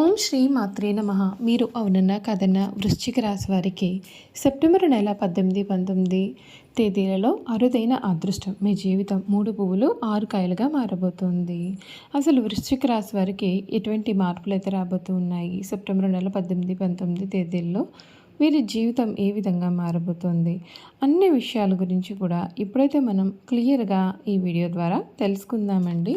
ఓం శ్రీ మాత్రే నమ. మీరు అవునన్నా కథన వృశ్చిక రాశి వారికి సెప్టెంబర్ నెల పద్దెనిమిది పంతొమ్మిది తేదీలలో అరుదైన అదృష్టం. మీ జీవితం మూడు పువ్వులు ఆరు కాయలుగా మారబోతుంది. అసలు వృశ్చిక రాశి వారికి ఎటువంటి మార్పులు అయితే రాబోతున్నాయి సెప్టెంబర్ నెల పద్దెనిమిది పంతొమ్మిది తేదీల్లో వీరి జీవితం ఏ విధంగా మారబోతోంది? అన్ని విషయాల గురించి కూడా ఇప్పుడైతే మనం క్లియర్గా ఈ వీడియో ద్వారా తెలుసుకుందామండి.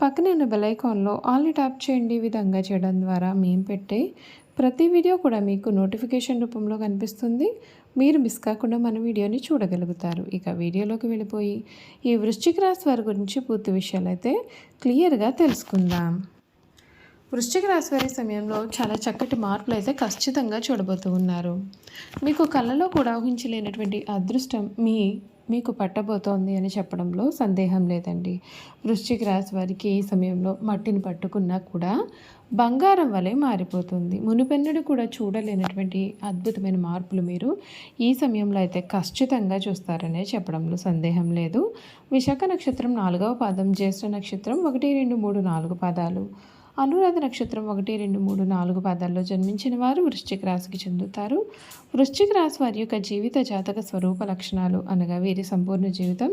పక్కనే ఉన్న బెలైకాన్లో ఆల్ని ట్యాప్ చేయండి విధంగా చేయడం ద్వారా మేము పెట్టే ప్రతి వీడియో కూడా మీకు నోటిఫికేషన్ రూపంలో కనిపిస్తుంది. మీరు మిస్ కాకుండా మన వీడియోని చూడగలుగుతారు. ఇక వీడియోలోకి వెళ్ళిపోయి ఈ వృశ్చిక రాశి వారి గురించి పూర్తి విషయాలు అయితే క్లియర్గా తెలుసుకుందాం. వృశ్చిక రాశి వారి సమయంలో చాలా చక్కటి మార్పులు అయితే ఖచ్చితంగా చూడబోతూ ఉన్నారు. మీకు కళ్ళలో కూడా ఊహించలేనటువంటి అదృష్టం మీ మీకు పట్టబోతోంది అని చెప్పడంలో సందేహం లేదండి. వృశ్చిక రాశి వారికి ఈ సమయంలో మట్టిని పట్టుకున్నా కూడా బంగారం వలె మారిపోతుంది. మునుపెన్నడు కూడా చూడలేనటువంటి అద్భుతమైన మార్పులు మీరు ఈ సమయంలో అయితే ఖచ్చితంగా చూస్తారనే చెప్పడంలో సందేహం లేదు. విశాఖ నక్షత్రం నాలుగవ పాదం జ్యేష్ఠ నక్షత్రం ఒకటి రెండు మూడు నాలుగు పాదాలు. అనురాధ నక్షత్రం ఒకటి రెండు మూడు నాలుగు పాదాల్లో జన్మించిన వారు వృశ్చిక రాశికి చెందుతారు. వృశ్చిక రాశి వారి యొక్క జీవిత జాతక స్వరూప లక్షణాలు అనగా వీరి సంపూర్ణ జీవితం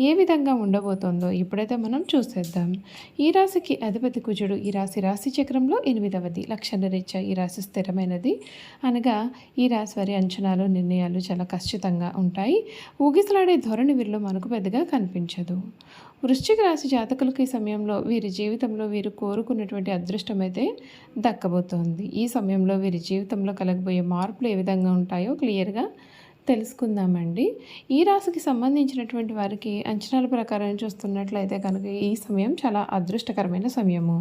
ఏ విధంగా ఉండబోతోందో ఇప్పుడైతే మనం చూసేద్దాం. ఈ రాశికి అధిపతి కుజుడు ఈ రాశి రాశి చక్రంలో ఎనిమిదవది లక్షణ రీత్యా ఈ రాశి స్థిరమైనది అనగా ఈ రాశి వారి అంచనాలు నిర్ణయాలు చాలా ఖచ్చితంగా ఉంటాయి. ఊగిసలాడే ధోరణి వీరిలో మనకు పెద్దగా కనిపించదు. వృశ్చిక రాశి జాతకులకు ఈ సమయంలో వీరి జీవితంలో వీరు కోరుకున్నటువంటి అదృష్టం అయితే దక్కబోతోంది. ఈ సమయంలో వీరి జీవితంలో కలగబోయే మార్పులు ఏ విధంగా ఉంటాయో క్లియర్గా తెలుసుకుందామండి. ఈ రాశికి సంబంధించినటువంటి వారికి అంచనాల ప్రకారం చూస్తున్నట్లయితే కనుక ఈ సమయం చాలా అదృష్టకరమైన సమయము.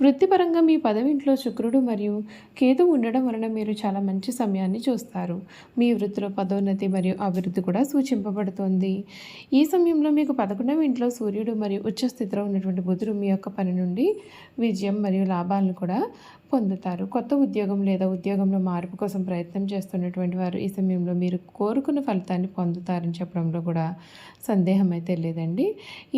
వృత్తిపరంగా మీ పదవింట్లో శుక్రుడు మరియు కేతు ఉండడం వలన మీరు చాలా మంచి సమయాన్ని చూస్తారు. మీ వృత్తిలో పదోన్నతి మరియు అభివృద్ధి కూడా సూచింపబడుతోంది. ఈ సమయంలో మీకు పదకొండవ ఇంట్లో సూర్యుడు మరియు ఉచ్చస్థితిలో ఉన్నటువంటి బుధుడు మీ యొక్క పని నుండి విజయం మరియు లాభాలను కూడా పొందుతారు. కొత్త ఉద్యోగం లేదా ఉద్యోగంలో మార్పు కోసం ప్రయత్నం చేస్తున్నటువంటి వారు ఈ సమయంలో మీరు కోరుకున్న ఫలితాన్ని పొందుతారని చెప్పడంలో కూడా సందేహం అయితే లేదండి.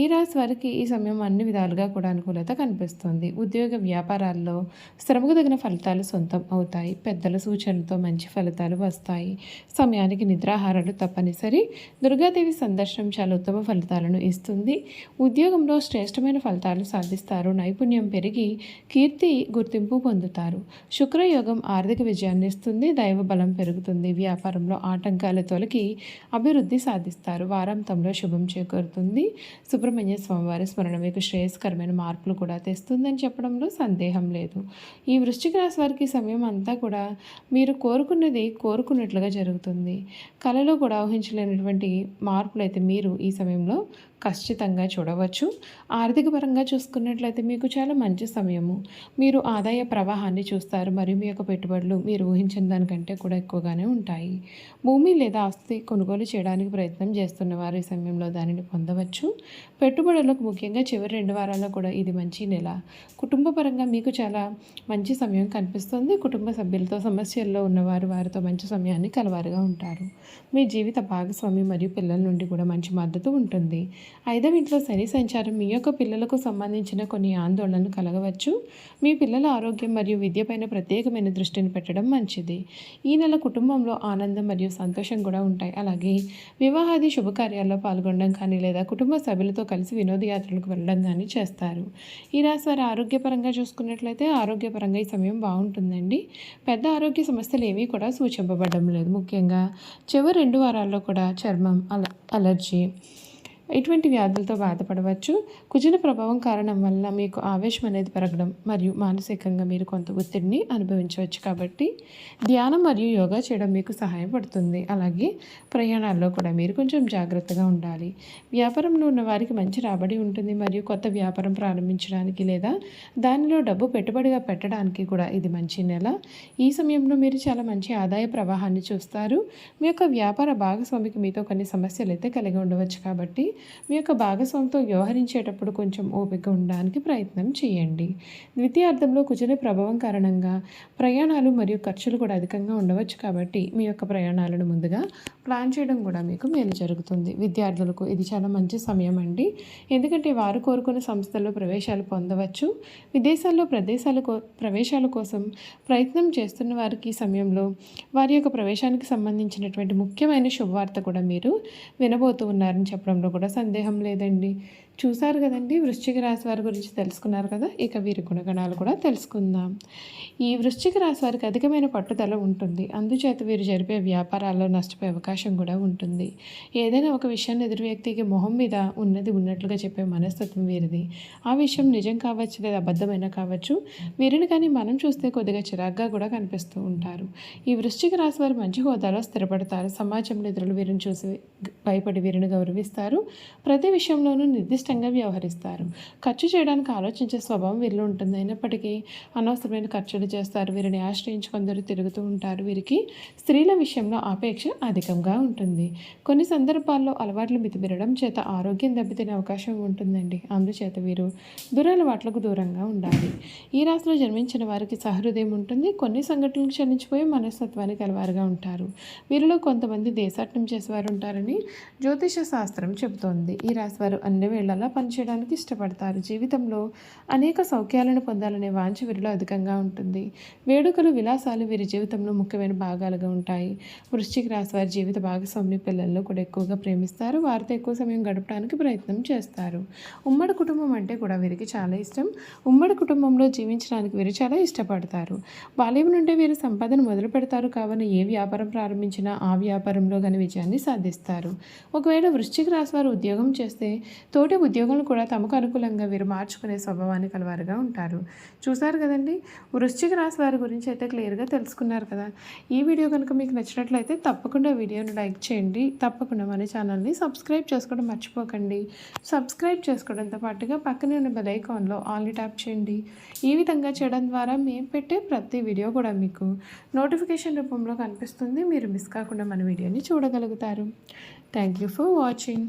ఈ రాశి వారికి ఈ సమయం అన్ని విధాలుగా కూడా అనుకూలత కనిపిస్తుంది. ఉద్యోగ వ్యాపారాల్లో శ్రమకు తగిన ఫలితాలు సొంతం అవుతాయి. పెద్దల సూచనలతో మంచి ఫలితాలు వస్తాయి. సమయానికి నిద్రాహారాలు తప్పనిసరి. దుర్గాదేవి సందర్శనం చాలా ఉత్తమ ఫలితాలను ఇస్తుంది. ఉద్యోగంలో శ్రేష్టమైన ఫలితాలు సాధిస్తారు. నైపుణ్యం పెరిగి కీర్తి గుర్తింపు పొందుతారు. శుక్రయోగం ఆర్థిక విజయాన్ని ఇస్తుంది. దైవ బలం పెరుగుతుంది. వ్యాపారంలో ఆటంకాలు తొలగి అభివృద్ధి సాధిస్తారు. వారాంతంలో శుభం చేకూరుతుంది. సుబ్రహ్మణ్య స్వామివారి స్మరణ మీకు శ్రేయస్కరమైన మార్పులు కూడా తెస్తుందని చెప్పడం చెప్పడంలో సందేహం లేదు. ఈ వృశ్చిక రాశి వారికి సమయం అంతా కూడా మీరు కోరుకున్నది కోరుకున్నట్లుగా జరుగుతుంది. కళలో కూడా ఊహించలేనటువంటి మార్పులు అయితే మీరు ఈ సమయంలో ఖచ్చితంగా చూడవచ్చు. ఆర్థిక పరంగా చూసుకున్నట్లయితే మీకు చాలా మంచి సమయము. మీరు ఆదాయ ప్రవాహాన్ని చూస్తారు. మరియు మీ యొక్క పెట్టుబడులు మీరు ఊహించిన దానికంటే కూడా ఎక్కువగానే ఉంటాయి. భూమి లేదా ఆస్తి కొనుగోలు చేయడానికి ప్రయత్నం చేస్తున్న వారు ఈ సమయంలో దానిని పొందవచ్చు. పెట్టుబడులకు ముఖ్యంగా చివరి రెండు వారాల్లో కూడా ఇది మంచి నెల. కుటుంబ కుటుంబపరంగా మీకు చాలా మంచి సమయం కనిపిస్తుంది. కుటుంబ సభ్యులతో సమస్యల్లో ఉన్నవారు వారితో మంచి సమయాన్ని కలవారుగా ఉంటారు. మీ జీవిత భాగస్వామి మరియు పిల్లల నుండి కూడా మంచి మద్దతు ఉంటుంది. ఐదవ ఇంట్లో శని సంచారం మీ యొక్క పిల్లలకు సంబంధించిన కొన్ని ఆందోళనలు కలగవచ్చు. మీ పిల్లల ఆరోగ్యం మరియు విద్యపైన ప్రత్యేకమైన దృష్టిని పెట్టడం మంచిది. ఈ నెల కుటుంబంలో ఆనందం మరియు సంతోషం కూడా ఉంటాయి. అలాగే వివాహాది శుభకార్యాల్లో పాల్గొనడం కానీ లేదా కుటుంబ సభ్యులతో కలిసి వినోదయాత్రలకు వెళ్ళడం కానీ చేస్తారు. ఈ రాశి వారి ఆరోగ్యపరంగా ఆరోగ్యపరంగా చూసుకున్నట్లయితే ఆరోగ్యపరంగా ఈ సమయం బాగుంటుందండి. పెద్ద ఆరోగ్య సమస్యలు ఏమీ కూడా సూచింపబడడం లేదు. ముఖ్యంగా చివరి రెండు వారాల్లో కూడా చర్మం అల అలర్జీ ఇటువంటి వ్యాధులతో బాధపడవచ్చు. కుజిన ప్రభావం కారణం వల్ల మీకు ఆవేశం అనేది పెరగడం మరియు మానసికంగా మీరు కొంత ఒత్తిడిని అనుభవించవచ్చు కాబట్టి ధ్యానం మరియు యోగా చేయడం మీకు సహాయపడుతుంది అలాగే ప్రయాణాల్లో కూడా మీరు కొంచెం జాగ్రత్తగా ఉండాలి. వ్యాపారంలో ఉన్న వారికి మంచి రాబడి ఉంటుంది మరియు కొత్త వ్యాపారం ప్రారంభించడానికి లేదా దానిలో డబ్బు పెట్టుబడిగా పెట్టడానికి కూడా ఇది మంచి నెల. ఈ సమయంలో మీరు చాలా మంచి ఆదాయ ప్రవాహాన్ని చూస్తారు. మీ యొక్క వ్యాపార భాగస్వామికి మీతో కొన్ని సమస్యలు అయితే కలిగి ఉండవచ్చు కాబట్టి మీ యొక్క భాగస్వామితో వ్యవహరించేటప్పుడు కొంచెం ఓపిక ఉండడానికి ప్రయత్నం చేయండి. ద్వితీయార్థంలో కుజుని ప్రభావం కారణంగా ప్రయాణాలు మరియు ఖర్చులు కూడా అధికంగా ఉండవచ్చు కాబట్టి మీ యొక్క ప్రయాణాలను ముందుగా ప్లాన్ చేయడం కూడా మీకు మేలు జరుగుతుంది. విద్యార్థులకు ఇది చాలా మంచి సమయం అండి. ఎందుకంటే వారు కోరుకున్న సంస్థల్లో ప్రవేశాలు పొందవచ్చు. విదేశాల్లో ప్రదేశాల కో ప్రవేశాల కోసం ప్రయత్నం చేస్తున్న వారికి సమయంలో వారి యొక్క ప్రవేశానికి సంబంధించినటువంటి ముఖ్యమైన శుభవార్త కూడా మీరు వినబోతూ ఉన్నారని చెప్పడంలో కూడా సందేహం లేదండి. చూసారు కదండి? వృశ్చిక రాశి వారి గురించి తెలుసుకున్నారు కదా? ఇక వీరి గుణగణాలు కూడా తెలుసుకుందాం. ఈ వృశ్చిక రాశి వారికి అధికమైన పట్టుదల ఉంటుంది. అందుచేత వీరు జరిపే వ్యాపారాల్లో నష్టపోయే అవకాశం కూడా ఉంటుంది. ఏదైనా ఒక విషయాన్ని ఎదురు వ్యక్తికి మొహం మీద ఉన్నది ఉన్నట్లుగా చెప్పే మనస్తత్వం వీరిది. ఆ విషయం నిజం కావచ్చు లేదా అబద్ధమైనా కావచ్చు వీరిని కానీ మనం చూస్తే కొద్దిగా చిరాగ్గా కూడా కనిపిస్తూ ఉంటారు. ఈ వృశ్చిక రాశి వారు మంచి హోదాలో స్థిరపడతారు. సమాజంలో ఇతరులు వీరిని చూసి భయపడి వీరిని గౌరవిస్తారు. ప్రతి విషయంలోనూ నిర్దిష్టంగా వ్యవహరిస్తారు. ఖర్చు చేయడానికి ఆలోచించే స్వభావం వీరిలో ఉంటుంది. అయినప్పటికీ అనవసరమైన ఖర్చులు చేస్తారు. వీరిని ఆశ్రయించి కొందరు తిరుగుతూ ఉంటారు. వీరికి స్త్రీల విషయంలో ఆపేక్ష అధికంగా ఉంటుంది. కొన్ని సందర్భాల్లో అలవాట్లు మితిమీరడం చేత ఆరోగ్యం దెబ్బతినే అవకాశం ఉంటుందండి. అందుచేత వీరు దురలవాట్లకు దూరంగా ఉండాలి. ఈ రాశిలో జన్మించిన వారికి సహృదయం ఉంటుంది. కొన్ని సంఘటనలు క్షమించిపోయి మనస్తత్వానికి కలవారుగా ఉంటారు. వీరిలో కొంతమంది దేశాటనం చేసేవారు ఉంటారని జ్యోతిష శాస్త్రం చెబుతుంది. ఈ రాశివారు అన్ని వేళలా పనిచేయడానికి ఇష్టపడతారు. జీవితంలో అనేక సౌఖ్యాలను పొందాలనే వాంఛ వీరిలో అధికంగా ఉంటుంది. వేడుకలు విలాసాలు వీరి జీవితంలో ముఖ్యమైన భాగాలుగా ఉంటాయి. వృశ్చిక రాశివారి జీవిత భాగస్వామి పిల్లల్లో కూడా ఎక్కువగా ప్రేమిస్తారు. వారితో ఎక్కువ సమయం గడపడానికి ప్రయత్నం చేస్తారు. ఉమ్మడి కుటుంబం అంటే కూడా వీరికి చాలా ఇష్టం. ఉమ్మడి కుటుంబంలో జీవించడానికి వీరు చాలా ఇష్టపడతారు. బాల్యం నుండి వీరు సంపాదన మొదలు పెడతారు. కావున ఏ వ్యాపారం ప్రారంభించినా ఆ వ్యాపారంలో కానీ విజయాన్ని సాధిస్తారు. ఒకవేళ వృశ్చిక రాశి వారు ఉద్యోగం చేస్తే తోటి ఉద్యోగులు కూడా తమకు అనుకూలంగా వీరు మార్చుకునే స్వభావాన్ని కలవారుగా ఉంటారు. చూసారు కదండి? వృశ్చిక రాశి వారి గురించి అయితే క్లియర్గా తెలుసుకున్నారు కదా. ఈ వీడియో కనుక మీకు నచ్చినట్లయితే తప్పకుండా వీడియోని లైక్ చేయండి. తప్పకుండా మన ఛానల్ని సబ్స్క్రైబ్ చేసుకోవడం మర్చిపోకండి. సబ్స్క్రైబ్ చేసుకోవడంతో పాటుగా పక్కనే ఉన్న బెల్ ఐకాన్లో ఆల్ని ట్యాప్ చేయండి. ఈ విధంగా చేయడం ద్వారా మేము పెట్టే ప్రతి వీడియో కూడా మీకు నోటిఫికేషన్ రూపంలో కనిపిస్తుంది. మీరు మిస్ కాకుండా మన వీడియోని చూడగలుగుతారు. Thank you for watching.